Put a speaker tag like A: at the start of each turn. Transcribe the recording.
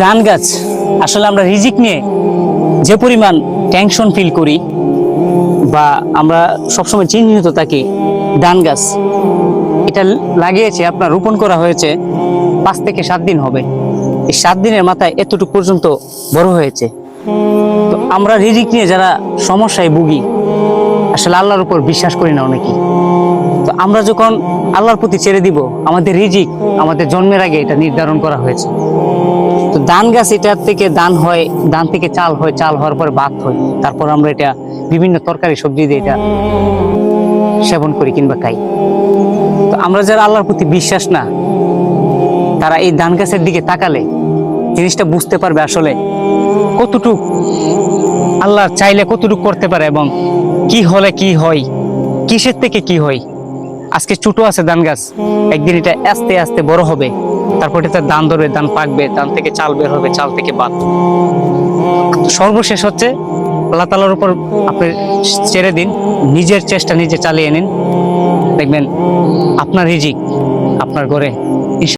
A: ধান গাছ, আসলে আমরা রিজিক নিয়ে যে পরিমাণ টেনশন ফিল করি বা আমরা সবসময় চিহ্নিত থাকি, ধান গাছ, এটা লাগিয়েছে, আপনার রোপণ করা হয়েছে পাঁচ থেকে সাত দিন হবে। এই সাত দিনের মাথায় এতটুকু পর্যন্ত বড় হয়েছে। তো আমরা রিজিক নিয়ে যারা সমস্যায় ভুগি, আসলে আল্লাহর উপর বিশ্বাস করি না অনেকেই তো আমরা যখন আল্লাহর প্রতি ছেড়ে দিব, আমাদের রিজিক আমাদের জন্মের আগে এটা নির্ধারণ করা হয়েছে। তো ধান গাছ এটার থেকে ধান হয়, ধান থেকে চাল হয়, চাল হওয়ার পরে ভাত হয়। তারপর আমরা এটা বিভিন্ন তরকারি, সবজি দিয়ে এটা সেবন করি কিংবা খাই। তো আমরা যারা আল্লাহর প্রতি বিশ্বাস না, তারা এই ধান গাছের দিকে তাকালে জিনিসটা বুঝতে পারবে আসলে কতটুক আল্লাহ চাইলে কতটুক করতে পারে এবং কি হলে কি হয়, কিসের থেকে কি হয়। আজকে ছোট আছে ধান গাছ, একদিন এটা আস্তে আস্তে বড় হবে। তারপর দান ধরবে, দান পাকবে, দান থেকে চাল বের হবে, চাল থেকে বাদ সর্বশেষ হচ্ছে আল্লাহ তালার উপর আপনি ছেড়ে দিন, নিজের চেষ্টা নিজে চালিয়ে নিন। দেখবেন আপনার রিজিক আপনার ঘরে